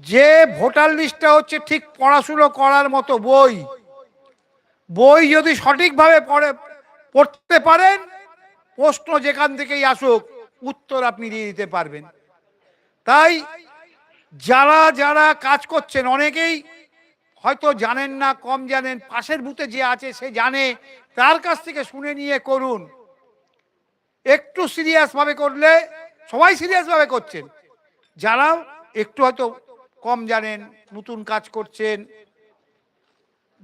যে ভোটার লিস্টটা হচ্ছে ঠিক পড়াশুনো করার মতো বই বই যদি সঠিকভাবে পড়ে, পড়তে পারেন, প্রশ্ন যেখান থেকেই আসুক, উত্তর আপনি দিয়ে দিতে পারবেন। তাই যারা যারা কাজ করছেন অনেকেই হয়তো জানেন না, কম জানেন, পাশের বুথে যে আছে সে জানে, তার কাছ থেকে শুনে নিয়ে করুন। একটু সিরিয়াসভাবে করলে সবাই সিরিয়াসভাবে করছেন। যারা একটু হয়তো কম জানেন, নতুন কাজ করছেন।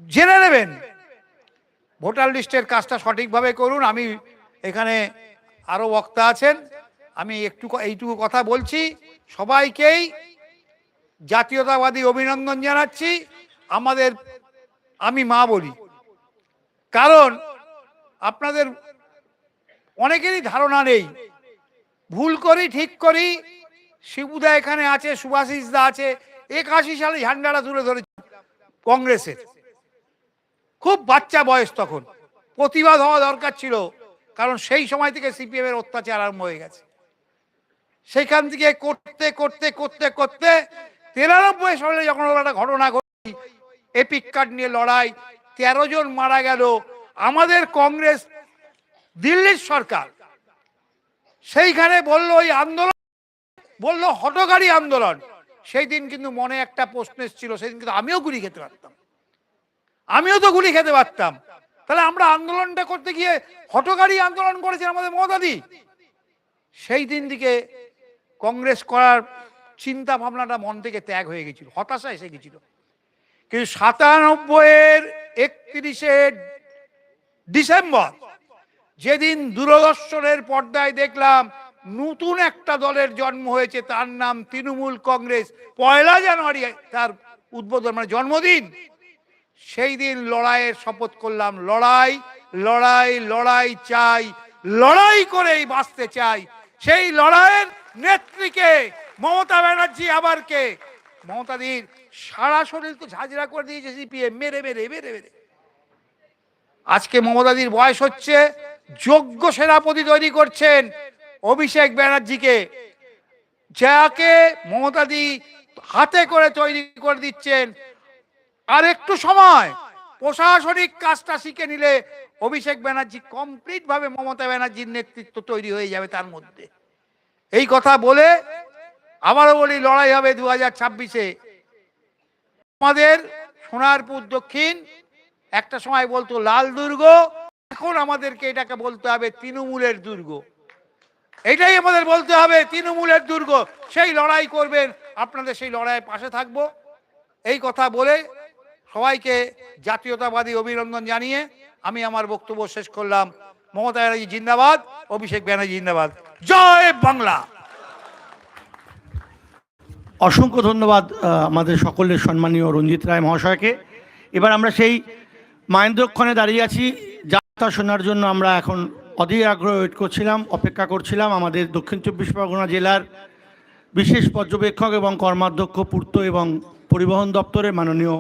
জেনে নেবেন। ভোটার লিস্টের কাজটা সঠিকভাবে করুন। আমি এখানে আরও বক্তা আছেন। আমি একটু এইটুকু কথা বলছি। সবাইকেই জাতীয়তাবাদী অভিনন্দন জানাচ্ছি। আমাদের, আমি মা বলি। কারণ আপনাদের অনেকেরই ধারণা নেই। ভুল করি, ঠিক করি। শিবুদা এখানে আছে, সুভাষিস দা আছে একাশি সালে ঝান্ডাটা তুলে ধরেছিলাম কংগ্রেসের। খুব বাচ্চা বয়স তখন। প্রতিবাদ হওয়া দরকার ছিল, কারণ সেই সময় থেকে সিপিএম এর অত্যাচার আরম্ভ হয়ে গেছে। সেখান থেকে করতে করতে করতে করতে তিরানব্বই সালে যখন একটা ঘটনা ঘটি, এপিক কার্ড নিয়ে লড়াই, তেরো জন মারা গেল, আমাদের কংগ্রেস, দিল্লির সরকার, সেইখানে বলল ওই আন্দোলন, বলল হটকারী আন্দোলন। সেই দিন কিন্তু মনে একটা প্রশ্ন ছিল, সেদিন কিন্তু আমিও গুলি খেতে পারতাম। আমিও তো গুলি খেতে পারতাম। তাহলে আমরা আন্দোলনটা করতে গিয়ে হটকারী আন্দোলন করেছেন আমাদের মমতাদি। সেই দিন থেকে কংগ্রেস করার চিন্তা ভাবনাটা মন থেকে ত্যাগ হয়ে গেছিল, হতাশা এসে গেছিল। কিন্তু সাতানব্বইয়ের একত্রিশে ডিসেম্বর, যেদিন দূরদর্শনের পর্দায় দেখলাম নতুন একটা দলের জন্ম হয়েছে, তার নাম তৃণমূল কংগ্রেস। পয়লা জানুয়ারি তার উদ্বোধন মানে জন্মদিন। সেই দিন লড়াইয়ের শপথ করলাম, লড়াই লড়াই লড়াই চাই, লড়াই করেই বাঁচতে চাই। সেই লড়াইয়ের নেত্রীকে, মমতা ব্যানার্জি আবার কে মমতাদির সারা শরীর তো ঝাঁঝরা করে দিয়েছে সিপিএম মেরে মেরে মেরে মেরে। আজকে মমতাদির বয়স হচ্ছে, যোগ্য সেনাপতি তৈরি করছেন অভিষেক ব্যানার্জিকে, যাকে মমতাদি হাতে করে তৈরি করে দিচ্ছেন। আর একটু সময়, প্রশাসনিক কাজটা শিখে নিলে অভিষেক ব্যানার্জি কমপ্লিট ভাবে মমতা ব্যানার্জির নেতৃত্ব তৈরি হয়ে যাবে তার মধ্যে। এই কথা বলে আবারও বলি, লড়াই হবে দু হাজার ছাব্বিশে। আমাদের সোনারপুর দক্ষিণ, একটা সময় বলতো, লাল দুর্গ, এখন আমাদেরকে এটাকে বলতে হবে তৃণমূলের দুর্গ। এটাই আমাদের বলতে হবে, তৃণমূলের দুর্গ। সেই লড়াই করবেন, আপনাদের সেই লড়াইয়ের পাশে থাকব। এই কথা বলে সবাইকে জাতীয়তাবাদী অভিনন্দন জানিয়ে আমি আমার বক্তব্য শেষ করলাম। মমতা ব্যানার্জি জিন্দাবাদ, অভিষেক ব্যানার্জি জিন্দাবাদ। জয় বাংলা! অসংখ্য ধন্যবাদ আমাদের সকলের সম্মানীয় রঞ্জিত রায় মহাশয়কে। এবার আমরা সেই মাহেন্দ্রক্ষণে দাঁড়িয়ে আছি যাত্রা শোনার জন্য আমরা এখন অধীর আগ্রহ ওয়েট করছিলাম, অপেক্ষা করছিলাম আমাদের দক্ষিণ চব্বিশ পরগনা জেলার বিশেষ পর্যবেক্ষক এবং কর্মাধ্যক্ষ পূর্ত এবং পরিবহন দপ্তরের মাননীয়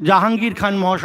জাহাঙ্গীর খান মহাশয়।